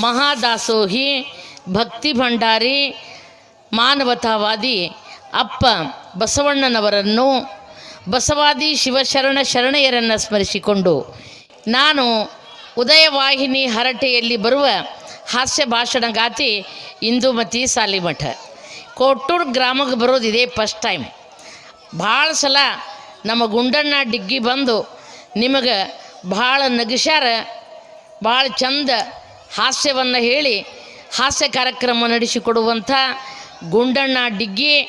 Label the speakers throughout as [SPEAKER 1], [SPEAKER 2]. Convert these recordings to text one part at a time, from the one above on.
[SPEAKER 1] ಮಹಾದಾಸೋಹಿ, ಭಕ್ತಿ ಭಂಡಾರಿ, ಮಾನವತಾವಾದಿ, ಅಪ್ಪ ಬಸವಣ್ಣನವರನ್ನು ಬಸವಾದಿ ಶಿವಶರಣ ಶರಣೆಯರನ್ನು ಸ್ಮರಿಸಿಕೊಂಡು ನಾನು ಉದಯವಾಹಿನಿ ಹರಟೆಯಲ್ಲಿ ಬರುವ ಹಾಸ್ಯ ಭಾಷಣ ಗಾತಿ ಇಂದುಮತಿ ಸಾಲಿಮಠ. ಕೋಟೂರು ಗ್ರಾಮಕ್ಕೆ ಬರೋದು ಇದೇ ಫಸ್ಟ್ ಟೈಮ್ ಭಾಳ ಸಲ ನಮ್ಮ ಗುಂಡಣ್ಣ ಡಿಗ್ಗಿ ಬಂದು ನಿಮಗೆ ಭಾಳ ನಗಿಸ್ಯಾರ, ಭಾಳ ಚಂದ ಹಾಸ್ಯವನ್ನು ಹೇಳಿ ಹಾಸ್ಯ ಕಾರ್ಯಕ್ರಮ ನಡೆಸಿಕೊಡುವಂಥ ಗುಂಡಣ್ಣ ಡಿಗ್ಗಿ,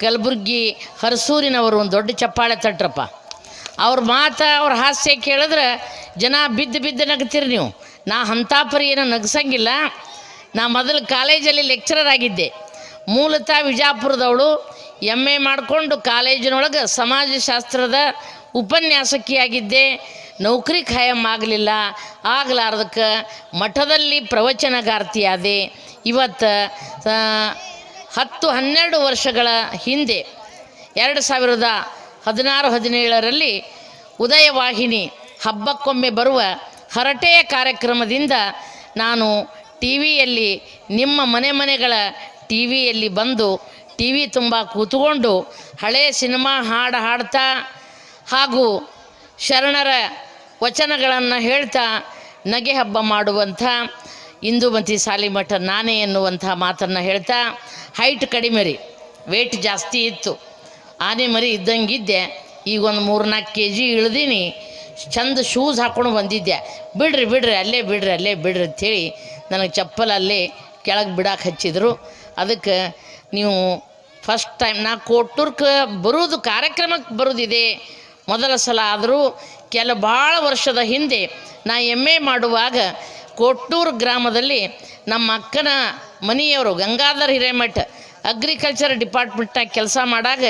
[SPEAKER 1] ಕಲಬುರ್ಗಿ ಹರಸೂರಿನವರು ಒಂದು ದೊಡ್ಡ ಚಪ್ಪಾಳೆ ತಟ್ರಪ್ಪ. ಅವ್ರ ಮಾತು, ಅವ್ರ ಹಾಸ್ಯ ಕೇಳಿದ್ರೆ ಜನ ಬಿದ್ದು ಬಿದ್ದು ನಗ್ತೀರಿ ನೀವು. ನಾ ಅಂಥ ಪರಿ ಏನೋ ನಗ್ಸಂಗಿಲ್ಲ. ನಾ ಮೊದಲು ಕಾಲೇಜಲ್ಲಿ ಲೆಕ್ಚರರ್ ಆಗಿದ್ದೆ. ಮೂಲತಃ ವಿಜಾಪುರದವಳು. ಎಂ ಎ ಮಾಡಿಕೊಂಡು ಕಾಲೇಜಿನೊಳಗೆ ಸಮಾಜಶಾಸ್ತ್ರದ ಉಪನ್ಯಾಸಕಿಯಾಗಿದ್ದೆ ನೌಕರಿ ಖಾಯಂ ಆಗಲಿಲ್ಲ, ಆಗಲಾರ್ದಕ್ಕೆ ಮಠದಲ್ಲಿ ಪ್ರವಚನಗಾರ್ತಿಯಾದೆ. ಇವತ್ತು ಹತ್ತು ಹನ್ನೆರಡು ವರ್ಷಗಳ ಹಿಂದೆ, ಎರಡು ಸಾವಿರದ ಹದಿನಾರು, ಹದಿನೇಳರಲ್ಲಿ ಉದಯವಾಹಿನಿ ಹಬ್ಬಕ್ಕೊಮ್ಮೆ ಬರುವ ಹರಟೆಯ ಕಾರ್ಯಕ್ರಮದಿಂದ ನಾನು ಟಿ ವಿಯಲ್ಲಿ ನಿಮ್ಮ ಮನೆ ಮನೆಗಳ ಟಿ ವಿಯಲ್ಲಿ ಬಂದು ಟಿ ವಿ ತುಂಬ ಕೂತ್ಕೊಂಡು ಹಳೆಯ ಸಿನಿಮಾ ಹಾಡು ಹಾಡ್ತಾ ಹಾಗೂ ಶರಣರ ವಚನಗಳನ್ನು ಹೇಳ್ತಾ ನಗೆ ಹಬ್ಬ ಮಾಡುವಂಥ ಇಂದುಮತಿ ಸಾಲಿಮಠ ನಾನೇ ಎನ್ನುವಂಥ ಮಾತನ್ನು ಹೇಳ್ತಾ ಹೈಟ್ ಕಡಿಮೆ ರೀ ವೇಟ್ ಜಾಸ್ತಿ ಇತ್ತು. ಆನೆ ಮರಿ ಇದ್ದಂಗಿದ್ದೆ, ಈಗ ಒಂದು ಮೂರು ನಾಲ್ಕು ಕೆ ಜಿ ಇಳ್ದೀನಿ, ಚಂದ ಶೂಸ್ ಹಾಕ್ಕೊಂಡು ಬಂದಿದ್ದೆ. ಬಿಡ್ರಿ ಬಿಡ್ರಿ, ಅಲ್ಲೇ ಬಿಡ್ರಿ ಅಲ್ಲೇ ಬಿಡ್ರಿ ಅಂಥೇಳಿ ನನಗೆ ಚಪ್ಪಲಲ್ಲಿ ಕೆಳಗೆ ಬಿಡಕ್ಕೆ ಹಚ್ಚಿದ್ರು. ಅದಕ್ಕೆ ನೀವು ಫಸ್ಟ್ ಟೈಮ್ ನಾ ಕೋಟೂರ್ಗೆ ಬರೋದು ಕಾರ್ಯಕ್ರಮಕ್ಕೆ ಬರೋದಿದೆ. ಮೊದಲ ಸಲ ಆದರೂ ಕೆಲ ಭಾಳ ವರ್ಷದ ಹಿಂದೆ ನಾ ಎಂ ಮಾಡುವಾಗ ಕೊಟ್ಟೂರು ಗ್ರಾಮದಲ್ಲಿ ನಮ್ಮ ಅಕ್ಕನ ಮನೆಯವರು ಗಂಗಾಧರ್ ಹಿರೇಮಠ ಅಗ್ರಿಕಲ್ಚರ್ ಡಿಪಾರ್ಟ್ಮೆಂಟ್ನಾಗ ಕೆಲಸ ಮಾಡಾಗ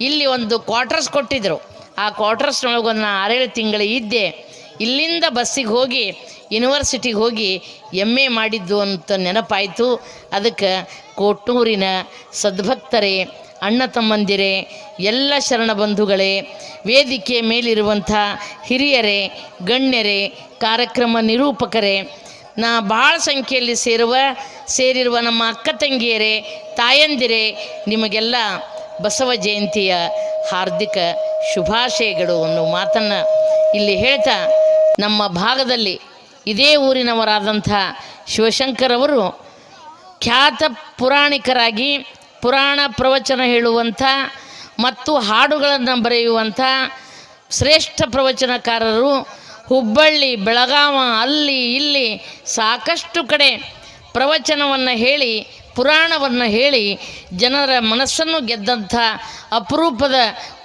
[SPEAKER 1] ಇಲ್ಲಿ ಒಂದು ಕ್ವಾರ್ಟರ್ಸ್ ಕೊಟ್ಟಿದ್ದರು ಆ ಕ್ವಾರ್ಟರ್ಸ್ನೊಳಗೆ ಒಂದು ಆರೇಳು ತಿಂಗಳು ಇದ್ದೆ. ಇಲ್ಲಿಂದ ಬಸ್ಸಿಗೆ ಹೋಗಿ ಯೂನಿವರ್ಸಿಟಿಗೆ ಹೋಗಿ ಎಂ ಎ ಮಾಡಿದ್ದು ಅಂತ ನೆನಪಾಯಿತು. ಅದಕ್ಕೆ ಕೊಟ್ಟೂರಿನ ಸದ್ಭಕ್ತರೇ ಅಣ್ಣ ತಮ್ಮಂದಿರೇ, ಎಲ್ಲ ಶರಣ ಬಂಧುಗಳೇ, ವೇದಿಕೆ ಮೇಲಿರುವಂಥ ಹಿರಿಯರೇ, ಗಣ್ಯರೇ, ಕಾರ್ಯಕ್ರಮ ನಿರೂಪಕರೇ, ನಾ ಭಾಳ ಸಂಖ್ಯೆಯಲ್ಲಿ ಸೇರುವ, ಸೇರಿರುವ ನಮ್ಮ ಅಕ್ಕ ತಂಗಿಯರೇ, ತಾಯಂದಿರೇ, ನಿಮಗೆಲ್ಲ ಬಸವ ಜಯಂತಿಯ ಹಾರ್ದಿಕ ಶುಭಾಶಯಗಳು ಅನ್ನೋ ಮಾತನ್ನು ಇಲ್ಲಿ ಹೇಳ್ತಾ ನಮ್ಮ ಭಾಗದಲ್ಲಿ ಇದೇ ಊರಿನವರಾದಂಥ ಶಿವಶಂಕರವರು ಖ್ಯಾತ ಪುರಾಣಿಕರಾಗಿ ಪುರಾಣ ಪ್ರವಚನ ಹೇಳುವಂಥ ಮತ್ತು ಹಾಡುಗಳನ್ನು ಬರೆಯುವಂಥ ಶ್ರೇಷ್ಠ ಪ್ರವಚನಕಾರರು ಹುಬ್ಬಳ್ಳಿ, ಬೆಳಗಾವ, ಅಲ್ಲಿ, ಇಲ್ಲಿ ಸಾಕಷ್ಟು ಕಡೆ ಪ್ರವಚನವನ್ನು ಹೇಳಿ, ಪುರಾಣವನ್ನು ಹೇಳಿ ಜನರ ಮನಸ್ಸನ್ನು ಗೆದ್ದಂಥ ಅಪರೂಪದ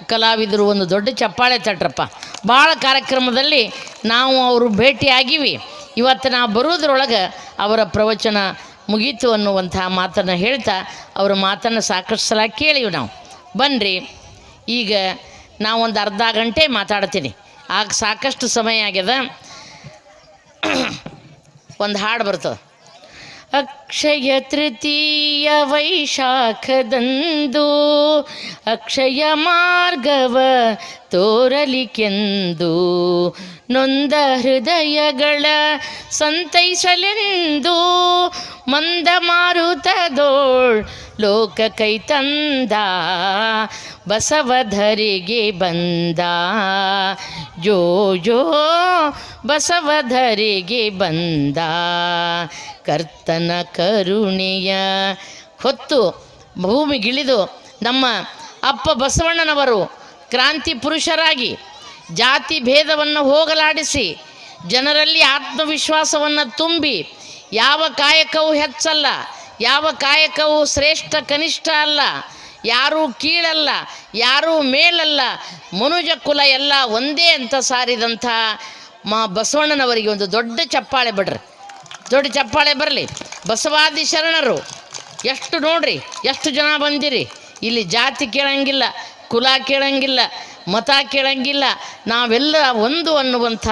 [SPEAKER 1] ಕಲಾವಿದರು ಒಂದು ದೊಡ್ಡ ಚಪ್ಪಾಳೆ ತಟ್ರಪ್ಪ. ಭಾಳ ಕಾರ್ಯಕ್ರಮದಲ್ಲಿ ನಾವು ಅವರು ಭೇಟಿಯಾಗಿವಿ. ಇವತ್ತು ನಾವು ಬರೋದ್ರೊಳಗೆ ಅವರ ಪ್ರವಚನ ಮುಗೀತು ಅನ್ನುವಂಥ ಮಾತನ್ನು ಹೇಳ್ತಾ ಅವರ ಮಾತನ್ನು ಸಾಕಷ್ಟು ಸಲ ಕೇಳಿವಿ ನಾವು. ಬನ್ನಿರಿ ಈಗ ನಾವೊಂದು ಅರ್ಧ ಗಂಟೆ ಮಾತಾಡ್ತೀನಿ. ಆಗ ಸಾಕಷ್ಟು ಸಮಯ ಆಗ್ಯದ. ಒಂದು ಹಾಡು ಬರ್ತದೆ. ಅಕ್ಷಯ ತೃತೀಯ ವೈಶಾಖದಂದು ಅಕ್ಷಯ ಮಾರ್ಗವ ತೋರಲಿಕೆಂದು ನೊಂದ ಹೃದಯಗಳ ಸಂತೈಸಲೆಂದು ಮಂದ ಮಾರುತದೋಳ್ ಲೋಕ ಕೈ ತಂದ ಬಸವಧರಿಗೆ ಬಂದ. ಜೋ ಜೋ, ಬಸವಧರಿಗೆ ಬಂದ. ಕರ್ತನ ಕರುಣೆಯ ಹೊತ್ತು ಭೂಮಿಗಿಳಿದು ನಮ್ಮ ಅಪ್ಪ ಬಸವಣ್ಣನವರು ಕ್ರಾಂತಿ ಪುರುಷರಾಗಿ ಜಾತಿ ಭೇದವನ್ನು ಹೋಗಲಾಡಿಸಿ ಜನರಲ್ಲಿ ಆತ್ಮವಿಶ್ವಾಸವನ್ನು ತುಂಬಿ ಯಾವ ಕಾಯಕವೂ ಹೆಚ್ಚಲ್ಲ, ಯಾವ ಕಾಯಕವೂ ಶ್ರೇಷ್ಠ ಕನಿಷ್ಠ ಅಲ್ಲ ಯಾರೂ ಕೀಳಲ್ಲ, ಯಾರೂ ಮೇಲಲ್ಲ, ಮನುಜ ಕುಲ ಎಲ್ಲ ಒಂದೇ ಅಂತ ಸಾರಿದಂಥ ಮಾ ಬಸವಣ್ಣನವರಿಗೆ ಒಂದು ದೊಡ್ಡ ಚಪ್ಪಾಳೆ ಬಿಡ್ರಿ. ದೊಡ್ಡ ಚಪ್ಪಾಳೆ ಬರಲಿ. ಬಸವಾದಿ ಶರಣರು, ಎಷ್ಟು ನೋಡ್ರಿ, ಎಷ್ಟು ಜನ ಬಂದಿರಿ. ಇಲ್ಲಿ ಜಾತಿ ಕೇಳಂಗಿಲ್ಲ, ಕುಲ ಕೇಳಂಗಿಲ್ಲ, ಮತ ಕೇಳಂಗಿಲ್ಲ. ನಾವೆಲ್ಲ ಒಂದು ಅನ್ನುವಂಥ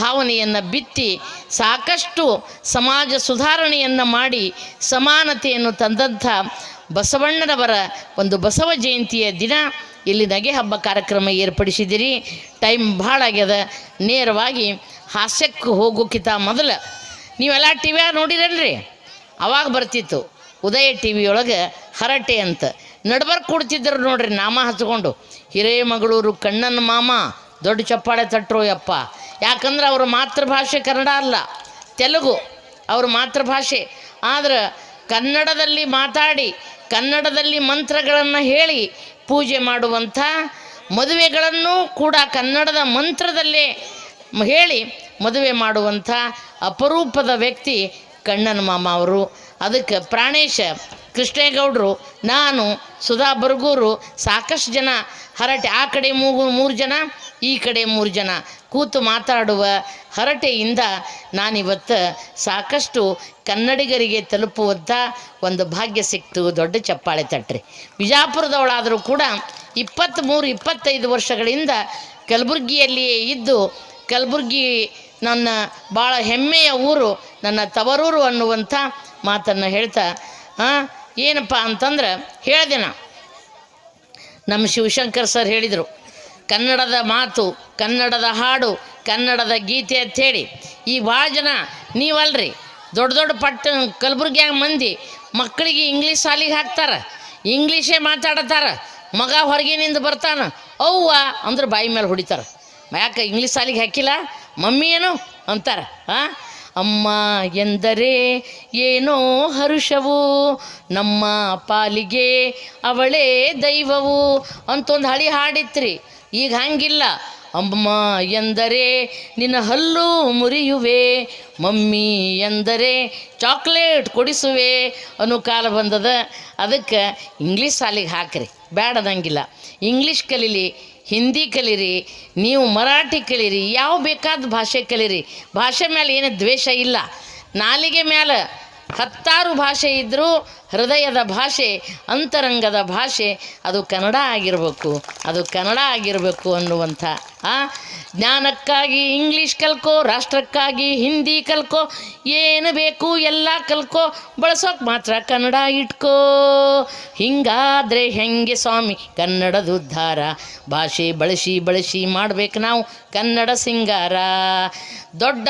[SPEAKER 1] ಭಾವನೆಯನ್ನು ಬಿತ್ತಿ ಸಾಕಷ್ಟು ಸಮಾಜ ಸುಧಾರಣೆಯನ್ನು ಮಾಡಿ ಸಮಾನತೆಯನ್ನು ತಂದಂಥ ಬಸವಣ್ಣನವರ ಒಂದು ಬಸವ ಜಯಂತಿಯ ದಿನ ಇಲ್ಲಿ ನಗೆ ಹಬ್ಬ ಕಾರ್ಯಕ್ರಮ ಏರ್ಪಡಿಸಿದಿರಿ ಟೈಮ್ ಭಾಳ ಆಗ್ಯದ. ನೇರವಾಗಿ ಹಾಸ್ಯಕ್ಕೆ ಹೋಗೋಕ್ಕಿಂತ ಮೊದಲು ನೀವೆಲ್ಲ ಟಿ ವ್ಯಾಗ ನೋಡಿರಲ್ರಿ? ಅವಾಗ ಬರ್ತಿತ್ತು. ಉದಯ ಟಿ ವಿಯೊಳಗೆ ಹರಟೆ ಅಂತ. ನಡ್ಬರ್ಕ್ ಕೊಡ್ತಿದ್ದರು ನೋಡ್ರಿ ನಾಮ ಹಚ್ಕೊಂಡು. ಹಿರೇಮಗಳೂರು ಕಣ್ಣನ ಮಾಮ, ದೊಡ್ಡ ಚಪ್ಪಾಳೆ ತಟ್ರು ಯಪ್ಪ ಯಾಕಂದ್ರೆ ಅವ್ರ ಮಾತೃಭಾಷೆ ಕನ್ನಡ ಅಲ್ಲ, ತೆಲುಗು ಅವ್ರ ಮಾತೃಭಾಷೆ. ಆದ್ರೆ ಕನ್ನಡದಲ್ಲಿ ಮಾತಾಡಿ ಕನ್ನಡದಲ್ಲಿ ಮಂತ್ರಗಳನ್ನು ಹೇಳಿ ಪೂಜೆ ಮಾಡುವಂಥ ಮದುವೆಗಳನ್ನು ಕೂಡ ಕನ್ನಡದ ಮಂತ್ರದಲ್ಲೇ ಹೇಳಿ ಮದುವೆ ಮಾಡುವಂಥ ಅಪರೂಪದ ವ್ಯಕ್ತಿ ಕಣ್ಣನ ಮಾಮ ಅವರು. ಅದಕ್ಕೆ ಪ್ರಾಣೇಶ ಕೃಷ್ಣೇಗೌಡರು, ನಾನು, ಸುಧಾ ಬರಗೂರು, ಸಾಕಷ್ಟು ಜನ, ಹರಟೆ ಆ ಕಡೆ ಮೂರು ಜನ, ಈ ಕಡೆ ಮೂರು ಜನ. ಕೂತು ಮಾತಾಡುವ ಹರಟೆಯಿಂದ ನಾನಿವತ್ತು ಸಾಕಷ್ಟು ಕನ್ನಡಿಗರಿಗೆ ತಲುಪುವಂಥ ಒಂದು ಭಾಗ್ಯ ಸಿಕ್ತು. ದೊಡ್ಡ ಚಪ್ಪಾಳೆ ತಟ್ರಿ. ಬಿಜಾಪುರದವಳಾದರೂ ಕೂಡ ಇಪ್ಪತ್ತ್ಮೂರು, ಇಪ್ಪತ್ತೈದು ವರ್ಷಗಳಿಂದ ಕಲಬುರಗಿಯಲ್ಲಿಯೇ ಇದ್ದು, ಕಲಬುರಗಿ ನನ್ನ ಭಾಳ ಹೆಮ್ಮೆಯ ಊರು, ನನ್ನ ತವರೂರು ಅನ್ನುವಂಥ ಮಾತನ್ನು ಹೇಳ್ತಾ ಹಾಂ ಏನಪ್ಪ ಅಂತಂದ್ರೆ, ಹೇಳಿದೆ ನಮ್ಮ ಶಿವಶಂಕರ್ ಸರ್ ಹೇಳಿದರು ಕನ್ನಡದ ಮಾತು, ಕನ್ನಡದ ಹಾಡು, ಕನ್ನಡದ ಗೀತೆ ಅಂಥೇಳಿ ಈ ಭಾಳ ಜನ ನೀವಲ್ರಿ, ದೊಡ್ಡ ದೊಡ್ಡ ಪಟ್ಟ ಕಲಬುರ್ಗಿಯಾಗ ಮಂದಿ ಮಕ್ಕಳಿಗೆ ಇಂಗ್ಲೀಷ್ ಶಾಲಿಗೆ ಹಾಕ್ತಾರೆ ಇಂಗ್ಲೀಷೇ ಮಾತಾಡತ್ತಾರ ಮಗ ಹೊರಗಿನಿಂದ ಬರ್ತಾನ, ಅವ್ವ ಅಂದ್ರೆ ಬಾಯಿ ಮೇಲೆ ಹೊಡಿತಾರೆ. ಯಾಕೆ ಇಂಗ್ಲೀಷ್ ಶಾಲಿಗೆ ಹಾಕಿಲ್ಲ? ಮಮ್ಮಿ ಏನು ಅಂತಾರೆ ಹಾಂ ಅಮ್ಮ ಎಂದರೆ ಏನೋ ಹರುಷವು, ನಮ್ಮ ಪಾಲಿಗೆ ಅವಳೇ ದೈವವು ಅಂತ ಒಂದು ಹಳಿ ಹಾಡಿತ್ರಿ. ಈಗ ಹಂಗಿಲ್ಲ. ಅಮ್ಮ ಎಂದರೆ ನಿನ್ನ ಹಲ್ಲು ಮುರಿಯುವೆ, ಮಮ್ಮಿ ಎಂದರೆ ಚಾಕ್ಲೇಟ್ ಕೊಡಿಸುವೆ ಅನ್ನೋ ಕಾಲ ಬಂದದ. ಅದಕ್ಕೆ ಇಂಗ್ಲೀಷ್ ಸಾಲಿಗೆ ಹಾಕ್ರಿ ಬೇಡದಂಗಿಲ್ಲ ಇಂಗ್ಲೀಷ್ ಕಲೀಲಿ ಹಿಂದಿ ಕಲೀರಿ, ನೀವು ಮರಾಠಿ ಕಲೀರಿ, ಯಾವ ಬೇಕಾದ ಭಾಷೆ ಕಲೀರಿ. ಭಾಷೆ ಮೇಲೆ ಏನು ದ್ವೇಷ ಇಲ್ಲ. ನಾಲಿಗೆ ಮೇಲೆ ಹತ್ತಾರು ಭಾಷೆ ಇದ್ದರೂ ಹೃದಯದ ಭಾಷೆ, ಅಂತರಂಗದ ಭಾಷೆ, ಅದು ಕನ್ನಡ ಆಗಿರಬೇಕು. ಅದು ಕನ್ನಡ ಆಗಿರಬೇಕು ಅನ್ನುವಂಥ, ಆ? ಜ್ಞಾನಕ್ಕಾಗಿ ಇಂಗ್ಲೀಷ್ ಕಲ್ಕೋ, ರಾಷ್ಟ್ರಕ್ಕಾಗಿ ಹಿಂದಿ ಕಲ್ಕೋ, ಏನು ಬೇಕು ಎಲ್ಲ ಕಲ್ಕೋ, ಬಳಸೋಕೆ ಮಾತ್ರ ಕನ್ನಡ ಇಟ್ಕೋ. ಹಿಂಗಾದರೆ ಹೆಂಗೆ ಸ್ವಾಮಿ? ಕನ್ನಡದ ಉದ್ಧಾರ. ಭಾಷೆ ಬಳಸಿ ಬಳಸಿ ಮಾಡ್ಬೇಕು ನಾವು ಕನ್ನಡ ಸಿಂಗಾರ. ದೊಡ್ಡ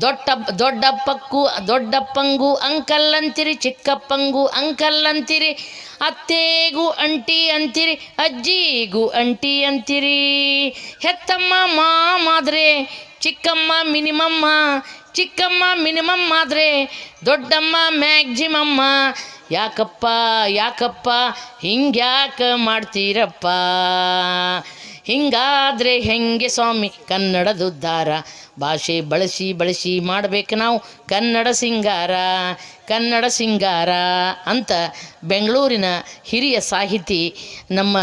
[SPEAKER 1] ದೊಡ್ಡ, ದೊಡ್ಡಪ್ಪಕ್ಕೂ, ದೊಡ್ಡಪ್ಪಂಗೂ ಅಂಕಲ್ ಅಂತೀರಿ, ಚಿಕ್ಕಪ್ಪಂಗೂ ಅಂಕಲ್ ಅಂತೀರಿ, ಅತ್ತೆಗೂ ಅಂಟಿ ಅಂತೀರಿ, ಅಜ್ಜಿಗೂ ಅಂಟಿ ಅಂತೀರಿ. ಹೆತ್ತಮ್ಮ ಮಾಮಾದ್ರೆ ಚಿಕ್ಕಮ್ಮ ಮಿನಿಮಮ್ಮ, ಚಿಕ್ಕಮ್ಮ ಮಿನಿಮಮ್ ಆದರೆ, ದೊಡ್ಡಮ್ಮ ಮ್ಯಾಕ್ಸಿಮಮ್ಮ. ಯಾಕಪ್ಪ ಯಾಕಪ್ಪ, ಹಿಂಗ್ಯಾಕೆ ಮಾಡ್ತೀರಪ್ಪ? ಹಿಂಗಾದ್ರೆ ಹೆಂಗೆ ಸ್ವಾಮಿ? ಕನ್ನಡದುದ್ಧಾರ ಭಾಷೆ ಬಳಸಿ ಬಳಸಿ ಮಾಡಬೇಕು ನಾವು. ಕನ್ನಡ ಸಿಂಗಾರ ಕನ್ನಡ ಸಿಂಗಾರ ಅಂತ ಬೆಂಗಳೂರಿನ ಹಿರಿಯ ಸಾಹಿತಿ, ನಮ್ಮ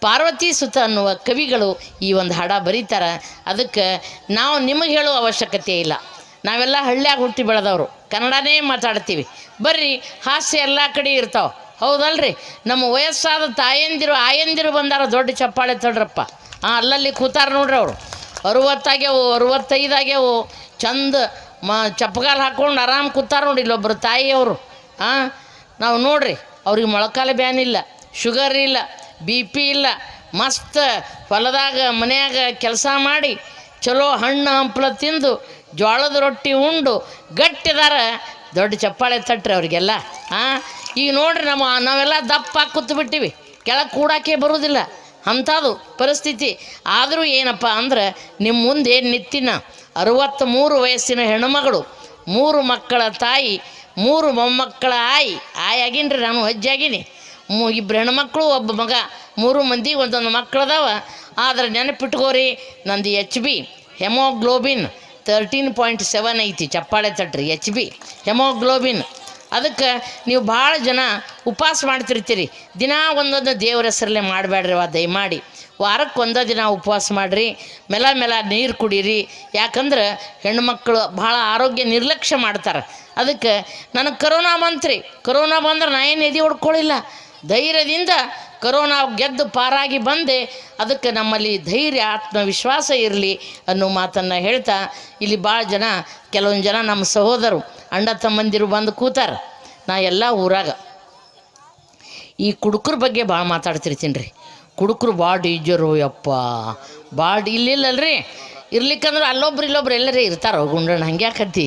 [SPEAKER 1] ಪಾರ್ವತಿ ಸುತ ಅನ್ನುವ ಕವಿಗಳು ಈ ಒಂದು ಹಾಡ ಬರೀತಾರೆ. ಅದಕ್ಕೆ ನಾವು ನಿಮಗೆ ಹೇಳೋ ಅವಶ್ಯಕತೆ ಇಲ್ಲ. ನಾವೆಲ್ಲ ಹಳ್ಳ್ಯಾಗ ಹುಟ್ಟಿ ಬೆಳೆದವರು. ಕನ್ನಡನೇ ಮಾತಾಡ್ತೀವಿ. ಬರ್ರಿ, ಹಾಸ್ಯ ಎಲ್ಲ ಕಡೆ ಇರ್ತಾವೆ. ಹೌದಲ್ರಿ? ನಮ್ಮ ವಯಸ್ಸಾದ ತಾಯಂದಿರು, ಆಯಂದಿರು ಬಂದಾರ ದೊಡ್ಡ ಚಪ್ಪಾಳೆ ತಡ್ರಪ್ಪ. ಹಾಂ ಅಲ್ಲಲ್ಲಿ ಕೂತಾರ ನೋಡ್ರಿ ಅವರು. ಅರುವತ್ತಾಗ್ಯವು, ಅರುವತ್ತೈದಾಗ್ಯವು. ಚಂದ ಮ, ಚಪ್ಪಗಾಲು ಹಾಕ್ಕೊಂಡು ಆರಾಮ್ ಕೂತಾರ ನೋಡಿ ಇಲ್ಲೊಬ್ಬರು ತಾಯಿಯವರು ಹಾಂ ನಾವು ನೋಡ್ರಿ, ಅವ್ರಿಗೆ ಮೊಳಕಾಲ ಬ್ಯಾನ್ ಇಲ್ಲ, ಶುಗರ್ ಇಲ್ಲ ಬಿ ಪಿ ಇಲ್ಲ. ಮಸ್ತ್ ಹೊಲದಾಗ, ಮನ್ಯಾಗ ಕೆಲಸ ಮಾಡಿ ಚಲೋ ಹಣ್ಣು ಹಂಪ್ಲ ತಿಂದು ಜೋಳದ ರೊಟ್ಟಿ ಉಂಡು ಗಟ್ಟಿದಾರ ದೊಡ್ಡ ಚಪ್ಪಾಳೆ ತಟ್ರಿ ಅವ್ರಿಗೆಲ್ಲ. ಹಾಂ ಈಗ ನೋಡ್ರಿ ನಮ್ಮ ನಾವೆಲ್ಲ ದಪ್ಪ ಕೂತು ಬಿಟ್ಟಿವಿ ಕೆಳಗೆ ಕೂಡಾಕೆ ಬರೋದಿಲ್ಲ. ಅಂಥದ್ದು ಪರಿಸ್ಥಿತಿ. ಆದರೂ ಏನಪ್ಪ ಅಂದ್ರೆ ನಿಮ್ಮ ಮುಂದೆ ನಿತ್ತಿನ ಅರವತ್ತ್ಮೂರು ವಯಸ್ಸಿನ ಹೆಣ್ಣುಮಗಳು, ಮೂರು ಮಕ್ಕಳ ತಾಯಿ, ಮೂರು ಮೊಮ್ಮಕ್ಕಳ ಆಯಿ ಆಯಿ ಆಗೀನಿ ನಾನು ಅಜ್ಜಾಗೀನಿ ಮೂ ಇಬ್ಬರು ಹೆಣ್ಮಕ್ಳು ಒಬ್ಬ ಮಗ, ಮೂರು ಮಂದಿ, ಒಂದೊಂದು ಮಕ್ಕಳದಾವ. ಆದ್ರೆ ನೆನಪಿಟ್ಕೋರಿ, ನಂದು H B haemoglobin thirteen point seven ಐತಿ, ಚಪ್ಪಾಳೆ ತಟ್ರಿ ಎಚ್ ಬಿ ಹೆಮೋಗ್ಲೋಬಿನ್ ಅದಕ್ಕೆ ನೀವು ಭಾಳ ಜನ ಉಪವಾಸ ಮಾಡ್ತಿರ್ತೀರಿ. ದಿನ ಒಂದೊಂದು ದೇವ್ರ ಹೆಸರಲ್ಲೇ ಮಾಡಬೇಡ್ರಿ ವಾ ದಯಮಾಡಿ. ವಾರಕ್ಕೆ ಒಂದೇ ದಿನ ಉಪವಾಸ ಮಾಡಿರಿ. ಮೆಲ ಮೆಲ ನೀರು ಕುಡೀರಿ. ಯಾಕಂದ್ರೆ ಹೆಣ್ಮಕ್ಳು ಭಾಳ ಆರೋಗ್ಯ ನಿರ್ಲಕ್ಷ್ಯ ಮಾಡ್ತಾರೆ. ಅದಕ್ಕೆ ನನಗೆ ಕರೋನಾ ಬಂತ್ರಿ ಕರೋನಾ ಬಂದ್ರೆ ನಾ ಏನು ಎದೆ ಹೊಡ್ಕೊಳ್ಳಿಲ್ಲ ಧೈರ್ಯದಿಂದ ಕರೋನಾ ಗೆದ್ದು ಪಾರಾಗಿ ಬಂದೆ. ಅದಕ್ಕೆ ನಮ್ಮಲ್ಲಿ ಧೈರ್ಯ, ಆತ್ಮವಿಶ್ವಾಸ ಇರಲಿ ಅನ್ನೋ ಮಾತನ್ನು ಹೇಳ್ತಾ ಇಲ್ಲಿ ಭಾಳ ಜನ, ಕೆಲವೊಂದು ಜನ ನಮ್ಮ ಸಹೋದರು, ಅಣ್ಣ ತಮ್ಮಂದಿರು ಬಂದು ಕೂತಾರೆ. ನಾ ಎಲ್ಲ ಊರಾಗ ಈ ಕುಡುಕ್ರ ಬಗ್ಗೆ ಭಾಳ ಮಾತಾಡ್ತಿರ್ತೀನಿ ರೀ ಕುಡುಕ್ರು ಭಾಳ ಡೇಂಜರು ಯಪ್ಪ. ಭಾಳ ಇಲ್ಲಿಲ್ಲಲ್ರಿ ಇರ್ಲಿಕ್ಕಂದ್ರೆ ಅಲ್ಲೊಬ್ರು ಇಲ್ಲೊಬ್ರು ಎಲ್ಲರೇ ಇರ್ತಾರೋ ಗುಂಡಣ್ಣ ಹಂಗೆ ಯಾಕತ್ತಿ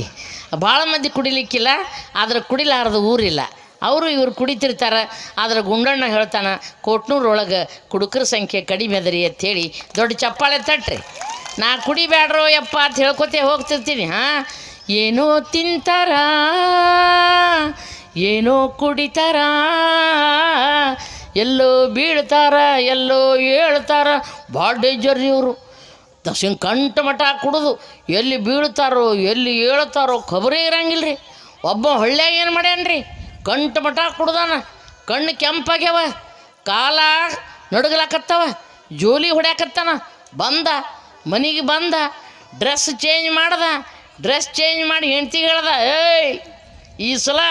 [SPEAKER 1] ಭಾಳ ಮಂದಿ ಕುಡಿಲಿಕ್ಕಿಲ್ಲ, ಆದ್ರೆ ಕುಡಿಲಾರದ ಊರಿಲ್ಲ ಅವರು ಇವರು ಕುಡಿತಿರ್ತಾರೆ, ಆದ್ರೆ ಗುಂಡಣ್ಣ ಹೇಳ್ತಾನೆ, ಕೋಟ್ನೂರೊಳಗೆ ಕುಡುಕ್ರ ಸಂಖ್ಯೆ ಕಡಿಮೆ ಅದರಿ ಅಂಥೇಳಿ ದೊಡ್ಡ ಚಪ್ಪಾಳೆ ತಟ್ರಿ. ನಾ ಕುಡಿಬೇಡ್ರೋ ಯಪ್ಪ ಅಂತ ಹೇಳ್ಕೊತೇ ಹೋಗ್ತಿರ್ತೀನಿ. ಹಾಂ? ಏನೋ ತಿಂತಾರ? ಏನೋ ಕುಡಿತಾರ, ಎಲ್ಲೋ ಬೀಳ್ತಾರ, ಎಲ್ಲೋ ಹೇಳ್ತಾರ. ಭಾಳ ಡೇಂಜರ್ ಇವರು. ದಕ್ಷಿಣ ಕಂಠ ಮಠ ಕುಡಿದು ಎಲ್ಲಿ ಬೀಳ್ತಾರೋ, ಎಲ್ಲಿ ಹೇಳ್ತಾರೋ ಖಬರೇ ಇರಂಗಿಲ್ಲ ರೀ ಒಬ್ಬ ಹಳ್ಳ್ಯಾಗ ಏನು ಮಾಡ್ಯಾನ್ರಿ? ಕಂಠ ಮಠ ಕುಡ್ದಾನ. ಕಣ್ಣು ಕೆಂಪಾಗ್ಯವ. ಕಾಲ ನಡುಗಲಾಕತ್ತವ. ಜೋಲಿ ಹೊಡ್ಯಾಕತ್ತಾನ. ಬಂದ, ಮನೆಗೆ ಬಂದ, ಡ್ರೆಸ್ ಚೇಂಜ್ ಮಾಡ್ದ. ಡ್ರೆಸ್ ಚೇಂಜ್ ಮಾಡಿ ಹೆಂಡ್ತಿಗೆ ಹೇಳ್ದ, ಏಯ್, ಈ ಸಲ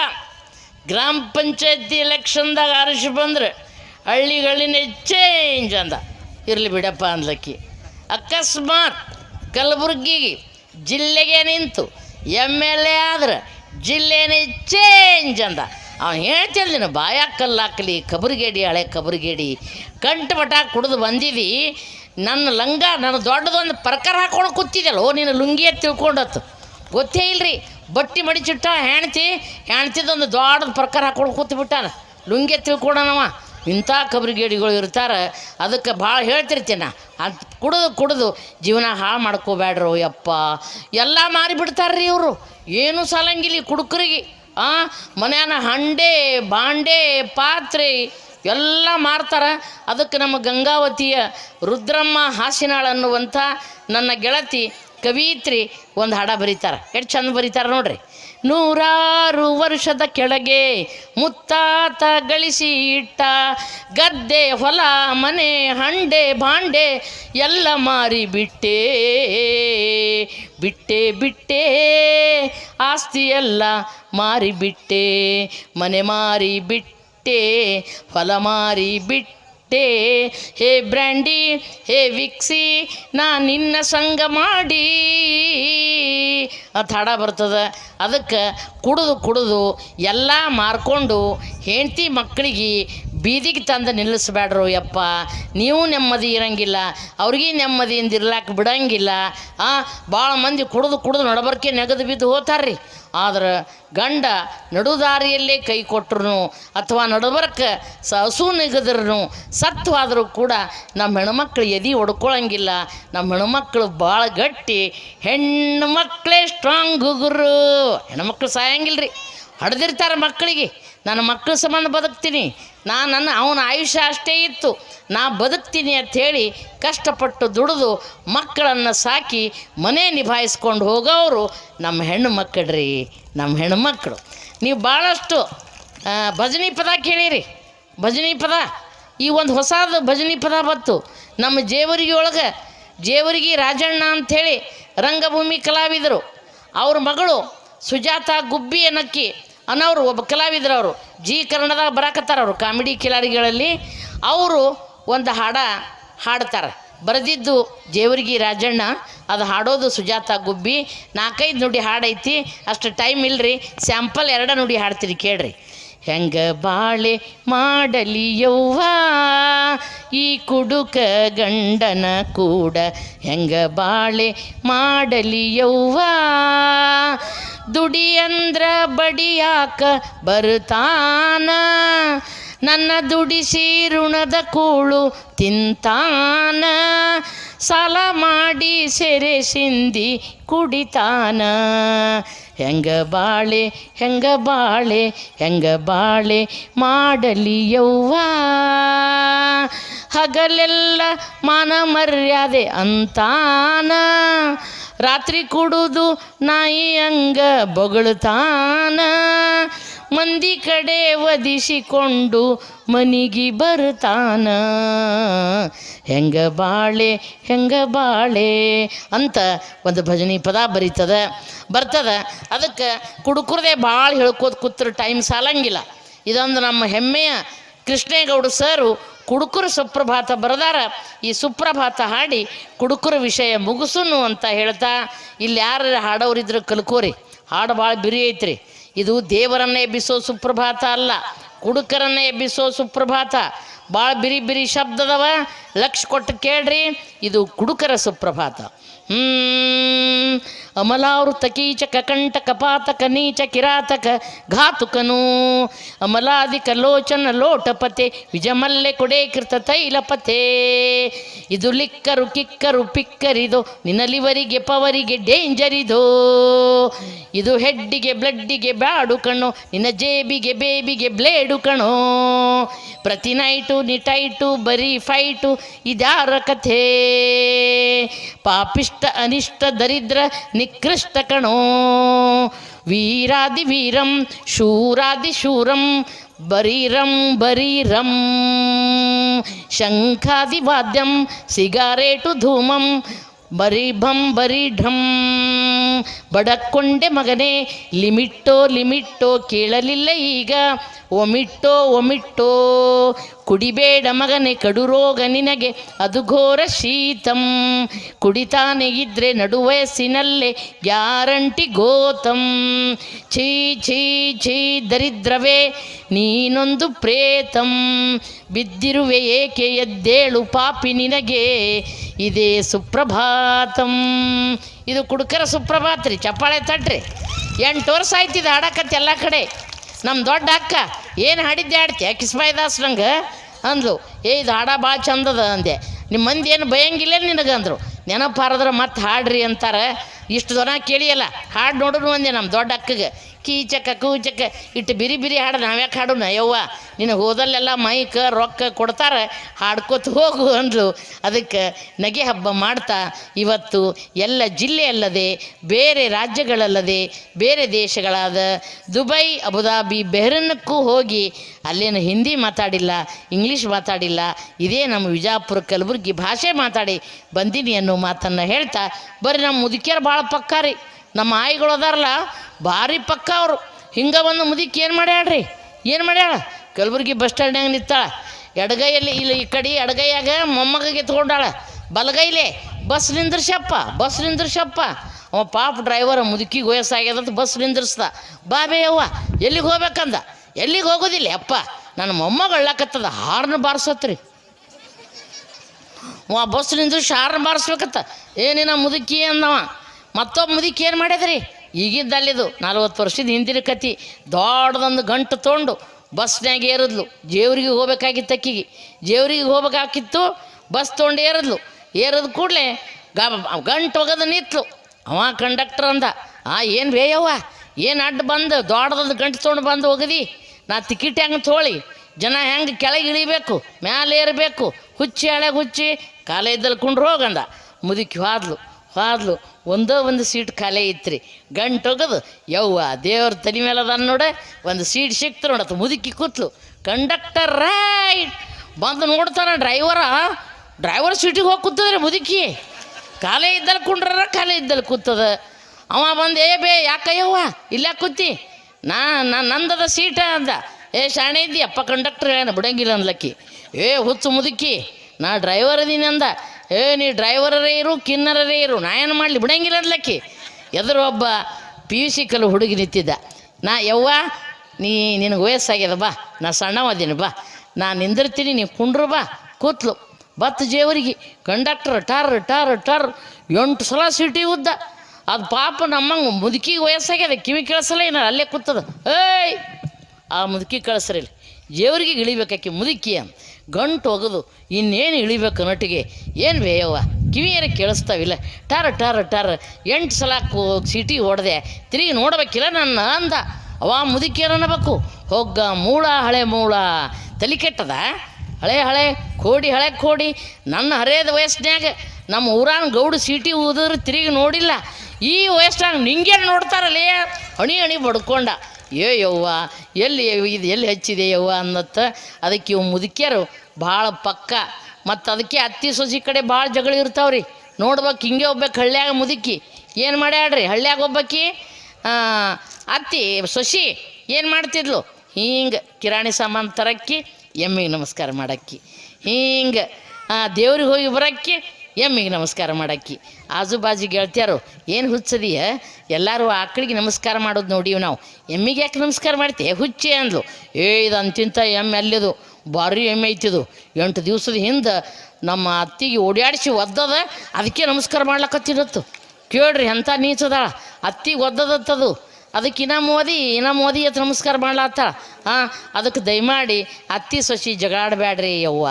[SPEAKER 1] ಗ್ರಾಮ ಪಂಚಾಯತಿ ಎಲೆಕ್ಷನ್ದಾಗ ಆರಿಸಿ ಬಂದ್ರೆ ಹಳ್ಳಿಗಳಿನೇ ಚೇಂಜ್ ಅಂದ. ಇರಲಿ ಬಿಡಪ್ಪ ಅಂದ್ಲಕ್ಕಿ. ಅಕಸ್ಮಾತ್ ಕಲಬುರ್ಗಿಗೆ ಜಿಲ್ಲೆಗೆ ನಿಂತು ಎಂ ಎಲ್ ಎ ಆದ್ರೆ ಜಿಲ್ಲೆನೇ ಚೇಂಜ್ ಅಂದ. ಅವ್ನು ಹೇಳ್ತಿಲ್ಲ ಬಾಯ ಕಲ್ಲಾಕಲಿ ಕಬರಿಗೇಡಿ, ಹಳೆ ಕಬರಿಗೇಡಿ, ಕಂಟು ಮಠ ಕುಡಿದು ಬಂದಿದ್ದಿ ನನ್ನ ಲಂಗ, ನನ್ನ ದೊಡ್ಡದೊಂದು ಪರ್ಕರ್ ಹಾಕೊಂಡು ಕೂತಿದ್ದಲ್ಲ ಓ ನೀನು ಲುಂಗಿಯ ತಿಳ್ಕೊಂಡತ್ತು. ಗೊತ್ತೇ ಇಲ್ರಿ. ಬಟ್ಟಿ ಮಡಿಚಿಟ್ಟ ಹೆಣ್ತಿ, ಹೆಣ್ತಿದೊಂದು ದೊಡ್ಡದು ಪ್ರಕಾರ ಹಾಕೊಂಡು ಕೂತು ಬಿಟ್ಟಾನ. ಲುಂಗಿ ತಿಳ್ಕೊಡೋಣವ ಇಂಥ ಕಬ್ರಿಗೇಡಿಗಳು ಇರ್ತಾರೆ, ಅದಕ್ಕೆ ಭಾಳ ಹೇಳ್ತಿರ್ತೀನಿ. ನಾ ಅದು ಕುಡಿದು ಕುಡಿದು ಜೀವನ ಹಾಳು ಮಾಡ್ಕೋಬೇಡ್ರು ಯಪ್ಪ. ಎಲ್ಲ ಮಾರಿಬಿಡ್ತಾರ್ರಿ ಇವರು. ಏನು ಸಾಲಂಗಿಲ್ಲ ಕುಡುಕರಿಗೆ. ಆ, ಮನ್ಯಾನ ಹಂಡೆ, ಬಾಂಡೆ, ಪಾತ್ರೆ ಎಲ್ಲ ಮಾರ್ತಾರೆ. ಅದಕ್ಕೆ ನಮ್ಮ ಗಂಗಾವತಿಯ ರುದ್ರಮ್ಮ ಹಾಸಿನಾಳ್ ಅನ್ನುವಂಥ ನನ್ನ ಗೆಳತಿ ಕವಿತ್ರಿ ಒಂದು ಹಾಡ ಬರೀತಾರೆ. ಎಷ್ಟು ಚಂದ ಬರೀತಾರೆ ನೋಡ್ರಿ. ನೂರಾರು ವರ್ಷದ ಕೆಳಗೆ ಮುತ್ತಾತ ಗಳಿಸಿ ಇಟ್ಟ ಗದ್ದೆ, ಹೊಲ, ಮನೆ, ಹಂಡೆ ಭಾಂಡೆ ಎಲ್ಲ ಮಾರಿ ಬಿಟ್ಟೆ ಬಿಟ್ಟೆ ಬಿಟ್ಟೆ, ಆಸ್ತಿ ಎಲ್ಲ ಮಾರಿ ಬಿಟ್ಟೆ, ಮನೆ ಮಾರಿ ಬಿಟ್ಟೆ, ಹೊಲ ಮಾರಿ ಬಿಟ್ಟೆ. ಹೇ ಬ್ರ್ಯಾಂಡಿ, ಹೇ ವಿಕ್ಸಿ, ನಾ ನಿನ್ನ ಸಂಗ ಮಾಡಿ. ಅಂತ ಹಾಡ ಬರ್ತದೆ. ಅದಕ್ಕೆ ಕುಡಿದು ಕುಡಿದು ಎಲ್ಲ ಮಾರ್ಕೊಂಡು ಹೆಂಡ್ತಿ ಮಕ್ಕಳಿಗೆ ಬೀದಿಗೆ ತಂದು ನಿಲ್ಲಿಸ್ಬೇಡ್ರು, ಯಪ್ಪ. ನೀವು ನೆಮ್ಮದಿ ಇರಂಗಿಲ್ಲ, ಅವ್ರಿಗೆ ನೆಮ್ಮದಿಯಿಂದ ಇರ್ಲಾಕ ಬಿಡಂಗಿಲ್ಲ. ಆ ಭಾಳ ಮಂದಿ ಕುಡಿದು ಕುಡಿದು ನಡಬರ್ಕೆ ನೆಗೆದು ಬಿದ್ದು ಹೋತಾರ್ರಿ. ಆದ್ರೆ ಗಂಡ ನಡುದಾರಿಯಲ್ಲೇ ಕೈ ಕೊಟ್ಟರು ಅಥವಾ ನಡಬರ್ಕ ಸ ಹಸು ಸತ್ತು ಆದರೂ ಕೂಡ ನಮ್ಮ ಹೆಣ್ಮಕ್ಳು ಎದಿ ಹೊಡ್ಕೊಳ್ಳಂಗಿಲ್ಲ ನಮ್ಮ ಹೆಣ್ಮಕ್ಳು ಭಾಳ ಗಟ್ಟಿ. ಹೆಣ್ಣು ಮಕ್ಕಳೇ ಸ್ಟ್ರಾಂಗ್ ಗುರು. ಹೆಣ್ಮಕ್ಳು ಸಾಯಂಗಿಲ್ಲ ರೀ ಹಡ್ದಿರ್ತಾರೆ ಮಕ್ಕಳಿಗೆ. ನನ್ನ ಮಕ್ಕಳ ಸಂಬಂಧ ಬದುಕ್ತೀನಿ. ನಾ ನನ್ನ ಅವನ ಆಯುಷ್ಯ ಅಷ್ಟೇ ಇತ್ತು. ನಾ ಬದುಕ್ತೀನಿ ಅಂಥೇಳಿ ಕಷ್ಟಪಟ್ಟು ದುಡಿದು ಮಕ್ಕಳನ್ನು ಸಾಕಿ ಮನೆ ನಿಭಾಯಿಸ್ಕೊಂಡು ಹೋಗೋರು ನಮ್ಮ ಹೆಣ್ಣು ಮಕ್ಕಳ್ರಿ, ನಮ್ಮ ಹೆಣ್ಮಕ್ಳು ನೀವು ಭಾಳಷ್ಟು ಭಜನಿ ಪದ ಕೇಳಿರಿ. ಭಜನಿ ಪದ. ಈ ಒಂದು ಹೊಸದು ಭಜನಿ ಪದ ಬಂತು. ನಮ್ಮ ಜೇವರಿಗೆ ಒಳಗೆ, ಜೇವರಿಗೆ ರಾಜಣ್ಣ ಅಂಥೇಳಿ ರಂಗಭೂಮಿ ಕಲಾವಿದರು. ಅವ್ರ ಮಗಳು ಸುಜಾತ ಗುಬ್ಬಿ ಅನ್ನಕ್ಕಿ ಅನ್ನೋರು, ಒಬ್ಬ ಕಲಾವಿದ್ರು ಅವರು. ಜಿ ಕನ್ನಡದಾಗ ಬರಾಕತ್ತಾರ ಅವರು, ಕಾಮಿಡಿ ಕಿಲಾಡಿಗಳಲ್ಲಿ. ಅವರು ಒಂದು ಹಾಡ ಹಾಡ್ತಾರೆ. ಬರೆದಿದ್ದು ಜೇವರ್ಗಿ ರಾಜಣ್ಣ, ಅದು ಹಾಡೋದು ಸುಜಾತ ಗುಬ್ಬಿ. ನಾಲ್ಕೈದು ನುಡಿ ಹಾಡೈತಿ, ಅಷ್ಟು ಟೈಮ್ ಇಲ್ಲರಿ ಸ್ಯಾಂಪಲ್ ಎರಡ ನುಡಿ ಹಾಡ್ತೀರಿ ಕೇಳ್ರಿ. ಹೆಂಗ ಬಾಳೆ ಮಾಡಲಿ ಯವ್ವ? ಈ ಕುಡುಕ ಗಂಡನ ಕೂಡ ಹೆಂಗ ಬಾಳೆ ಮಾಡಲಿ ಯವ್ವ? ದುಡಿ ಅಂದ್ರ ಬಡಿಯಾಕ ಬರ್ತಾನ? ನನ್ನ ದುಡಿಸಿ ಋಣದ ಕೂಳು ತಿಂತಾನ? ಸಾಲ ಮಾಡಿ ಸೆರೆ ಸಿಂದಿ ಕುಡಿತಾನ? ಹೆಂಗ ಬಾಳೆ ಹೆಂಗ ಬಾಳೆ ಹೆಂಗ ಬಾಳೆ ಮಾಡಲಿ ಯವ್ವ. ಹಗಲೆಲ್ಲ ಮಾನ ಮರ್ಯಾದೆ ಅಂತಾನ. ರಾತ್ರಿ ಕುಡುದು ನಾಯಿ ಹಂಗ ಬೊಗಳ್ತಾನ. ಮಂದಿ ಕಡೆ ಒದಿಸಿಕೊಂಡು ಮನಿಗೆ ಬರ್ತಾನ. ಹೆಂಗ ಬಾಳೆ ಹೆಂಗ ಬಾಳೆ ಅಂತ ಒಂದು ಭಜನಿ ಪದ ಬರೀತದ, ಬರ್ತದ. ಅದಕ್ಕೆ ಕುಡುಕರದೇ ಭಾಳ ಹೇಳ್ಕೋತ ಕೂತ್ರೆ ಟೈಮ್ ಸಾಲಂಗಿಲ್ಲ. ಇದೊಂದು ನಮ್ಮ ಹೆಮ್ಮೆಯ ಕೃಷ್ಣೇಗೌಡ ಸರು ಕುಡುಕರು ಸುಪ್ರಭಾತ ಬರೆದಾರ. ಈ ಸುಪ್ರಭಾತ ಹಾಡಿ ಕುಡುಕರ ವಿಷಯ ಮುಗಿಸುನು ಅಂತ ಹೇಳ್ತಾ ಇಲ್ಲಿ ಯಾರು ಹಾಡೋರಿದ್ರು ಕಲ್ಕೋರಿ, ಹಾಡು ಭಾಳ ಬಿರಿ ಐತ್ರಿ. ಇದು ದೇವರನ್ನ ಎಬ್ಬಿಸೋ ಸುಪ್ರಭಾತ ಅಲ್ಲ, ಕುಡುಕರನ್ನ ಎಬ್ಬಿಸೋ ಸುಪ್ರಭಾತ. ಭಾಳ ಬಿರಿ ಬಿರಿ ಶಬ್ದದವ, ಲಕ್ಷ ಕೊಟ್ಟು ಕೇಳ್ರಿ, ಇದು ಕುಡುಕರ ಸುಪ್ರಭಾತ. ಹ್ಮ್ ಅಮಲಾವೃತ ಕೀಚಕ ಕಂಟಕ ಪಾತಕ ನೀಚ ಕಿರಾತಕ ಘಾತುಕನು. ಅಮಲಾಧಿಕ ಲೋಚನ ಲೋಟಪತೆ, ವಿಜಮಲ್ಲೆ ಕೊಡೆ ಕೃತ ತೈಲಪತೆ. ಇದು ಲಿಕ್ಕರು ಕಿಕ್ಕರು ಪಿಕ್ಕರಿದು, ನಿನಲಿವರಿಗೆ ಪವರಿಗೆ ಡೇಂಜರ್ ಇದು ಇದು ಹೆಡ್ಡಿಗೆ, ಬ್ಲಡ್ಡಿಗೆ ಬ್ಯಾಡು ಕಣೋ, ನಿನ್ನ ಜೇಬಿಗೆ, ಬೇಬಿಗೆ ಬ್ಲೇಡು ಕಣೋ. ಪ್ರತಿ ನೈಟು, ನಿಟೈಟು, ಬರೀ ಫೈಟು, ಇದ್ಯಾರ ಕಥೆ. ಪಾಪಿಷ್ಟ ಅನಿಷ್ಟ ದರಿದ್ರ ನಿಕೃಷ್ಟ ಕಣೋ ವೀರಾದಿ ವೀರಂ ಶೂರಾದಿ ಶೂರಂ ಬರೀರಂ ಬರೀರಂ ಶಂಖಾದಿ ವಾದ್ಯಂ ಸಿಗಾರೇಟು ಧೂಮಂ ಬರೀ ಭಂ ಬರೀ ಢಂ ಬಡಕೊಂಡೆ ಮಗನೇ ಲಿಮಿಟ್ಟೋ ಲಿಮಿಟ್ಟೋ ಕೇಳಲಿಲ್ಲ ಈಗ ಒಮಿಟ್ಟೋ ಒಮಿಟ್ಟೋ. ಕುಡಿಬೇಡ ಮಗನೆ ಕಡು ರೋಗ ನಿನಗೆ. ಅದು ಘೋರ ಶೀತಂ. ಕುಡಿತಾನೆ ಇದ್ರೆ ನಡುವಯಸ್ಸಿನಲ್ಲೇ ಗ್ಯಾರಂಟಿ ಗೋತಂ. ಛೀ ಛೀ ಛೀ, ದರಿದ್ರವೇ, ನೀನೊಂದು ಪ್ರೇತಂ. ಬಿದ್ದಿರುವೆ ಏಕೆ ಎದ್ದೇಳು ಪಾಪಿ ನಿನಗೆ? ಇದೇ ಸುಪ್ರಭಾತಂ. ಇದು ಕುಡುಕರ ಸುಪ್ರಭಾತ್ರಿ ಚಪ್ಪಾಳೆ ತಡ್ರಿ. ಎಂಟು ವರ್ಷ ಆಯ್ತಿದ್ದು ಆಡಕತ್ತೆ ಎಲ್ಲ ಕಡೆ. ನಮ್ಮ ದೊಡ್ಡ ಅಕ್ಕ, ಏನು ಹಾಡಿದ್ದೆ ಹಾಡ್ತೀಯ ಕಿಸ್ಮಾಯಿ ದಾಸ್ ನಂಗೆ ಅಂದ್ಲು. ಏ, ಇದು ಹಾಡ ಭಾಳ ಚಂದದ ಅಂದೆ. ನಿಮ್ಮ ಮಂದಿ ಏನು ಬಯಂಗಿಲ್ಲ ನಿನಗೆ ಅಂದರು. ನೆನಪಾರದ್ರೆ ಮತ್ತೆ ಹಾಡ್ರಿ ಅಂತಾರೆ. ಇಷ್ಟು ದೊರ ಕೇಳಿಯಲ್ಲ, ಹಾಡು ನೋಡಿದ್ರು ಅಂದೆ ನಮ್ಮ ದೊಡ್ಡ ಅಕ್ಕಗೆ. ಕೀಚಕ, ಕೂಚಕ, ಇಟ್ಟು ಬಿರಿ ಬಿರಿ ಹಾಡು ನಾವ್ಯಾಕೆ ಹಾಡೋಣ? ಯವ್ವ ನಿನಗೆ ಹೋದಲ್ಲೆಲ್ಲ ಮೈಕ್, ರೊಕ್ಕ ಕೊಡ್ತಾರೆ? ಹಾಡ್ಕೊತ ಹೋಗು ಅಂದ್ಲು. ಅದಕ್ಕೆ ನಗೆ ಹಬ್ಬ ಮಾಡ್ತಾ, ಇವತ್ತು ಎಲ್ಲ ಜಿಲ್ಲೆಯಲ್ಲದೆ ಬೇರೆ ರಾಜ್ಯಗಳಲ್ಲದೆ, ಬೇರೆ ದೇಶಗಳಾದ ದುಬೈ, ಅಬುದಾಬಿ, ಬೆಹ್ರನ್ನಕ್ಕೂ ಹೋಗಿ ಅಲ್ಲೇನು ಹಿಂದಿ ಮಾತಾಡಿಲ್ಲ, ಇಂಗ್ಲೀಷ್ ಮಾತಾಡಿಲ್ಲ, ಇದೇ ನಮ್ಮ ವಿಜಾಪುರ ಕಲಬುರಗಿ ಭಾಷೆ ಮಾತಾಡಿ ಬಂದೀನಿ ಅನ್ನೋ ಮಾತನ್ನು ಹೇಳ್ತಾ ಬರೀ ನಮ್ಮ ಮುದುಕಿಯರು ಭಾಳ ಪಕ್ಕ ರೀ. ನಮ್ಮ ಆಯಿಗಳು ಅದಾರಲ್ಲ, ಭಾರಿ ಪಕ್ಕ ಅವರು. ಹಿಂಗೆ ಬಂದು ಮುದುಕಿ ಏನು ಮಾಡ್ಯಾಳ್ರಿ? ಏನು ಮಾಡ್ಯಾಳ? ಕಲಬುರ್ಗಿ ಬಸ್ ಸ್ಟ್ಯಾಂಡ್ನಾಗ ನಿಂತಾಳ. ಎಡಗೈಯಲ್ಲಿ ಇಲ್ಲಿ ಈ ಕಡೆ ಎಡಗೈಯಾಗ ಮೊಮ್ಮಗೆ ಎತ್ಕೊಂಡಾಳ ಬಲಗೈಲಿ, ಬಸ್ ನಿಂದ್ರಸಪ್ಪ ಬಸ್ ನಿಂದ್ರಸಪ್ಪ ಅವ ಪಾಪ ಡ್ರೈವರ್ ಮುದುಕಿಗೆ ವಯಸ್ಸಾಗ್ಯದಂತ ಬಸ್ ನಿಂದ್ರಿಸ್ದ. ಬಾಬೇ ಅವ್ವ, ಎಲ್ಲಿಗೆ ಹೋಗ್ಬೇಕಂದ? ಎಲ್ಲಿಗೆ ಹೋಗೋದಿಲ್ಲ ಅಪ್ಪ ನನ್ನ ಮೊಮ್ಮಗ ಅಳ್ಳಾಕತ್ತದ, ಹಾರ್ನ್ ಬಾರಿಸತ್ರಿ. ವಾ ಬಸ್ ನಿಂದ್ರಿಸಿ ಹಾರ್ನ್ ಬಾರಿಸ್ಬೇಕತ್ತ. ಏನಿನ ಮುದುಕಿ ಅಂದವ. ಮತ್ತೊಬ್ಬ ಮುದಿಕ್ ಏನು ಮಾಡಿದ್ರಿ? ಈಗಿದ್ದಲ್ಲಿದು ನಲ್ವತ್ತು ವರ್ಷದ ಹಿಂದಿನ ಕತಿ, ದೊಡ್ಡದೊಂದು ಗಂಟು ತೊಗೊಂಡು ಬಸ್ನ್ಯಾಗ ಏರಿದ್ಲು. ಜೇವ್ರಿಗೆ ಹೋಗ್ಬೇಕಾಗಿತ್ತು ಅಕ್ಕಿಗೆ. ಜೇವ್ರಿಗೆ ಹೋಗ್ಬೇಕಾಗಿತ್ತು, ಬಸ್ ತೊಗೊಂಡು ಏರಿದ್ಲು. ಏರಿದ ಕೂಡಲೇ ಗ ಗಂಟು ಒಗದ ನಿಂತ್ಲು. ಅವ ಕಂಡಕ್ಟರ್ ಅಂದ, ಆ, ಏನು ಬೇಯವ್ವ? ಏನು ಅಡ್ಡ ಬಂದು, ದೊಡ್ಡದೊಂದು ಗಂಟು ತೊಗೊಂಡು ಬಂದು ಒಗದಿ? ನಾ ಟಿಕೆಟ್ ಹೆಂಗೆ ತೋಳಿ ಜನ ಹೆಂಗೆ ಕೆಳಗೆ ಇಳಿಬೇಕು, ಮ್ಯಾಲೆ ಏರಬೇಕು, ಹುಚ್ಚಿ ಹಳೆಗೆ ಹುಚ್ಚಿ, ಕಾಲ ಇದ್ದಲ್ಲಿ ಕುಂಡ್ರು ಹೋಗಂದ ಮುದುಕಿ ಹಾದ್ಲು ಹೋದ್ಲು ಒಂದೋ ಒಂದು ಸೀಟ್ ಖಾಲಿ ಐತ್ರಿ. ಗಂಟು ಹೋಗೋದು ಯವ್ವ, ದೇವ್ರ ತಲೆ ಮೇಲೆ ಅದ ನೋಡ. ಒಂದು ಸೀಟ್ ಸಿಕ್ತು ನೋಡತ್ತ ಮುದುಕಿ ಕೂತ್ಲು. Conductor right. ಬಂದು ನೋಡ್ತಾನೆ ಡ್ರೈವರ. ಡ್ರೈವರ್ ಸೀಟಿಗೆ ಹೋಗಿ ಕೂತದ್ರಿ ಮುದುಕಿ. ಖಾಲಿ ಇದ್ದಲ್ಲಿ ಕುಂಡ್ರ ಖಾಲಿ ಇದ್ದಲ್ಲಿ ಕೂತದ. ಅವ ಬಂದು, ಏ ಬೇ ಯಾಕಯ್ಯವ್ವ ಇಲ್ಲ ಕೂತಿ? ನಾ ನಾ, ನಂದದ ಸೀಟ ಅಂದ. ಏ, ಶಾಣೆ ಇದ್ದಿ, ಅಪ್ಪ ಕಂಡಕ್ಟರ್ ಹೇಳ ಬಿಡಂಗಿಲ್ಲ ಅನ್ಲಕ್ಕಿ ಏ, ಹುಚ್ಚು ಮುದುಕಿ, ನಾ ಡ್ರೈವರ್ ಅದೀನಿ ಅಂದ. ಏ ನೀ ಡ್ರೈವರರೇ ಇರು, ಕಿನ್ನರರೇ ಇರು, ನಾ ಏನು ಮಾಡಲಿ? ಬಿಡಂಗಿಲ್ಲ ಅನ್ಲಕ್ಕಿ ಎದುರು ಒಬ್ಬ ಪಿ ಯು ಸಿ ಕಲ್ಲು ಹುಡುಗಿ ನಿಂತಿದ್ದ. ನಾ, ಯವ್ವ, ನೀ ನಿನಗೆ ವಯಸ್ಸಾಗ್ಯದ, ಬಾ. ನಾ ಸಣ್ಣವದೀನಿ ಬಾ. ನಾ ನಿಂದಿರ್ತೀನಿ, ನೀ ಕುಂಡ್ರು, ಬಾ. ಕೂತ್ಲು. ಬತ್ತು ಜೇವರಿಗೆ. ಕಂಡಕ್ಟರ್, ಟಾರ್, ಟರ್ ಟರ್. ಎಂಟು ಸಲ ಸೀಟಿ ಉದ್ದ. ಅದು ಪಾಪ ನಮ್ಮಂಗೆ ಮುದುಕಿಗೆ ವಯಸ್ಸಾಗ್ಯದ. ಕಿವಿ ಕೇಳಿಸಲ್ಲ ಏನಾರು ಅಲ್ಲೇ ಕೂತದ. ಏಯ್, ಆ ಮುದುಕಿ ಕಳಿಸ್ರಿ ಜೇವರಿಗೆ ಇಳಿಬೇಕಾಕಿ ಮುದುಕಿ ಅಂತ ಗಂಟು ಒಗೆದು ಇನ್ನೇನು ಇಳಿಬೇಕು ನಟಿಗೆ? ಏನು ಬೇಯವ್ವ? ಕಿವಿಯರ ಕೇಳಿಸ್ತಾವಿಲ್ಲ. ಟಾರ ಟಾರ ಟಾರ. ಎಂಟು ಸಲ ಸಿಟಿ ಹೊಡೆದೆ ತಿರುಗಿ ನೋಡಬೇಕಿಲ್ಲ ನನ್ನ ಅಂದ. ಅವ ಮುದುಕಿಯರ ಅನ್ನಬೇಕು. ಹೊಗ್ಗ ಮೂಳ, ಹಳೆ ಮೂಳ. ತಲೆ ಕೆಟ್ಟದ? ಹಳೆ ಹಳೆ, ಕೋಡಿ ಹಳೆ, ಕೋಡಿ. ನನ್ನ ಹರೇದ ವಯಸ್ಸಿನಾಗ ನಮ್ಮ ಊರಾನ ಗೌಡು ಸಿಟಿ ಊದಿದ್ರೆ ತಿರುಗಿ ನೋಡಿಲ್ಲ. ಈ ವಯಸ್ಸಿನಾಗ ನಿಂಗೆ ನೋಡ್ತಾರಲ್ಲೇ ಹಣಿ ಹಣಿ ಬಡ್ಕೊಂಡ. ಏ ಯವ್ವ ಎಲ್ಲಿ ಇದು ಎಲ್ಲಿ ಹಚ್ಚಿದೆ ಯವ್ವ ಅನ್ನತ್ತ ಅದಕ್ಕೆ ಇವು ಮುದುಕಿಯರು ಭಾಳ ಪಕ್ಕ. ಮತ್ತು ಅದಕ್ಕೆ ಅತ್ತಿ ಸೊಸಿ ಕಡೆ ಭಾಳ ಜಗಳ ಇರ್ತಾವ್ರಿ. ನೋಡ್ಬೇಕು ಹಿಂಗೆ ಒಬ್ಬಕ್ಕೆ ಹಳ್ಳ್ಯಾಗ ಮುದುಕಿ. ಏನು ಮಾಡ್ಯಾಡ್ರಿ ಹಳ್ಳ್ಯಾಗ ಒಬ್ಬಕ್ಕಿ ಅತ್ತಿ, ಸೊಸಿ ಏನು ಮಾಡ್ತಿದ್ಲು? ಹಿಂಗೆ ಕಿರಾಣಿ ಸಾಮಾನು ತರಕ್ಕಿ, ಎಮ್ಮಿಗೆ ನಮಸ್ಕಾರ ಮಾಡಕ್ಕಿ. ಹಿಂಗೆ ದೇವ್ರಿಗೆ ಹೋಗಿ ಬರಕ್ಕಿ, ಎಮ್ಮಿಗೆ ನಮಸ್ಕಾರ ಮಾಡಕ್ಕಿ. ಆಜು ಬಾಜು ಗೆಳ್ತಿಯಾರು, ಏನು ಹುಚ್ಚದಿಯ ಎಲ್ಲರೂ ಆಕಳಿಗೆ ನಮಸ್ಕಾರ ಮಾಡೋದು ನೋಡೀವಿ ನಾವು. ಎಮ್ಮಿಗೆ ಯಾಕೆ ನಮಸ್ಕಾರ ಮಾಡ್ತಿ? ಹುಚ್ಚೆ ಅಂದ್ಲು. ಏ ಇದು ಅಂತಿಂತ ಎಮ್ಮೆ ಅಲ್ಲಿದು, ಭಾರಿ ಎಮ್ಮೆ ಐತಿದು. ಎಂಟು ದಿವಸದ ಹಿಂದೆ ನಮ್ಮ ಅತ್ತಿಗೆ ಓಡಾಡಿಸಿ ಒದ್ದದ, ಅದಕ್ಕೆ ನಮಸ್ಕಾರ ಮಾಡ್ಲಕತ್ತಿರತ್ತು. ಕೇಳ್ರಿ ಎಂಥ ನೀಚದ ಅತ್ತಿಗೆ ಒದ್ದದತ್ತದು. ಅದಕ್ಕೆ ಇನ್ನ ಮೋದಿ ಇನ್ನ ಮೋದಿ ಅಂತ ನಮಸ್ಕಾರ ಮಾಡ್ಲಾತ ಹಾಂ, ಅದಕ್ಕೆ ದಯಮಾಡಿ, ಅತ್ತಿ ಸೊಸಿ ಜಗಳಾಡಬೇಡ್ರಿ ಯವ್ವ.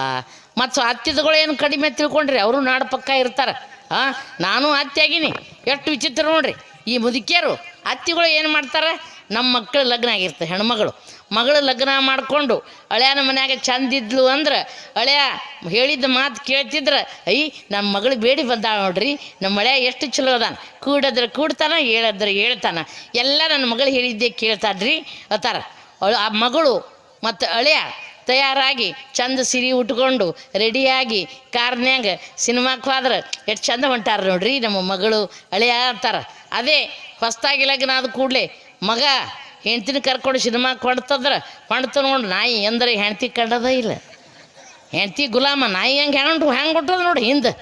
[SPEAKER 1] ಮತ್ತು ಅತ್ತಿದಗಳು ಏನು ಕಡಿಮೆ ತಿಳ್ಕೊಂಡ್ರಿ, ಅವರು ನಾಡು ಪಕ್ಕ ಇರ್ತಾರೆ. ಹಾಂ, ನಾನು ಅತ್ತಿ ಆಗೀನಿ ಎಷ್ಟು ವಿಚಿತ್ರ ನೋಡ್ರಿ. ಈ ಮುದುಕಿಯರು ಅತ್ತಿಗಳು ಏನು ಮಾಡ್ತಾರೆ? ನಮ್ಮ ಮಕ್ಕಳು ಲಗ್ನ ಆಗಿರ್ತದೆ ಹೆಣ್ಮಗಳು. ಮಗಳು ಲಗ್ನ ಮಾಡಿಕೊಂಡು ಹಳೆಯನ ಮನ್ಯಾಗ ಚಂದಿದ್ಲು ಅಂದ್ರೆ, ಹಳೆಯ ಹೇಳಿದ ಮಾತು ಕೇಳ್ತಿದ್ರೆ ಅಯ್ಯ ನಮ್ಮ ಮಗಳು ಬೇಡಿ ಬಂದಾಳ ನೋಡ್ರಿ. ನಮ್ಮ ಹಳೆಯ ಎಷ್ಟು ಚಲೋ ಅದಾನ. ಕೂಡದ್ರೆ ಕೂಡ್ತಾನ, ಹೇಳದ್ರೆ ಹೇಳ್ತಾನ. ಎಲ್ಲ ನನ್ನ ಮಗಳು ಹೇಳಿದ್ದೆ ಕೇಳ್ತಾಡ್ರಿ ಅತ್ತಾರ. ಆ ಮಗಳು ಮತ್ತು ಹಳೆಯ ತಯಾರಾಗಿ ಚಂದ ಸಿರಿ ಉಟ್ಕೊಂಡು ರೆಡಿಯಾಗಿ ಕಾರ್ನ್ಯಾಗ ಸಿನಿಮಾಕ್ಕೆ ಹೋದ್ರೆ ಎಷ್ಟು ಚಂದ ಹೊಂಟಾರ ನೋಡ್ರಿ ನಮ್ಮ ಮಗಳು ಹಳೆಯ ಅಂತಾರ. ಅದೇ ಹೊಸ್ತಾಗಿ ಲಗ್ನ ಆದ ಕೂಡಲೇ ಮಗ ಹೆಂಡ್ತಿನ ಕರ್ಕೊಂಡು ಸಿನಿಮಾ ಕೊಡ್ತಂದ್ರೆ ಹೊಣ್ತು ನೋಡಿ ನಾಯಿ ಎಂದ್ರೆ ಹೆಂಡ್ತಿ ಕಂಡದ ಇಲ್ಲ. ಹೆಂಡ್ತಿ ಗುಲಾಮ ನಾಯಿ ಹೆಂಗೆ ಹೆಂಗೆ ಹೆಂಗೆ ಕೊಟ್ಟದ ನೋಡಿ ಹಿಂದೆ.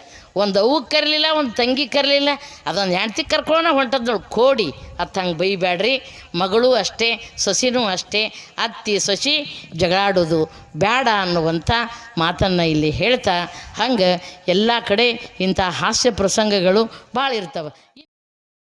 [SPEAKER 1] ಒಂದು ಅವು ಕರಲಿಲ್ಲ, ಒಂದು ತಂಗಿ ಕರಲಿಲ್ಲ, ಅದೊಂದು ಹೆಂಡ್ತಿ ಕರ್ಕೊಳ್ಳೋಣ ಹೊಂಟದ ನೋಡಿ ಕೋಡಿ ಅತ್ತ ಹಂಗೆ ಬೈಬೇಡ್ರಿ ಮಗಳು ಅಷ್ಟೇ, ಸೊಸಿನೂ ಅಷ್ಟೇ, ಅತ್ತಿ, ಸೊಸಿ ಜಗಳಾಡೋದು ಬೇಡ ಅನ್ನುವಂಥ ಮಾತನ್ನು ಇಲ್ಲಿ ಹೇಳ್ತಾ ಹಂಗೆ ಎಲ್ಲ ಕಡೆ ಇಂಥ ಹಾಸ್ಯ ಪ್ರಸಂಗಗಳು ಭಾಳ ಇರ್ತವೆ.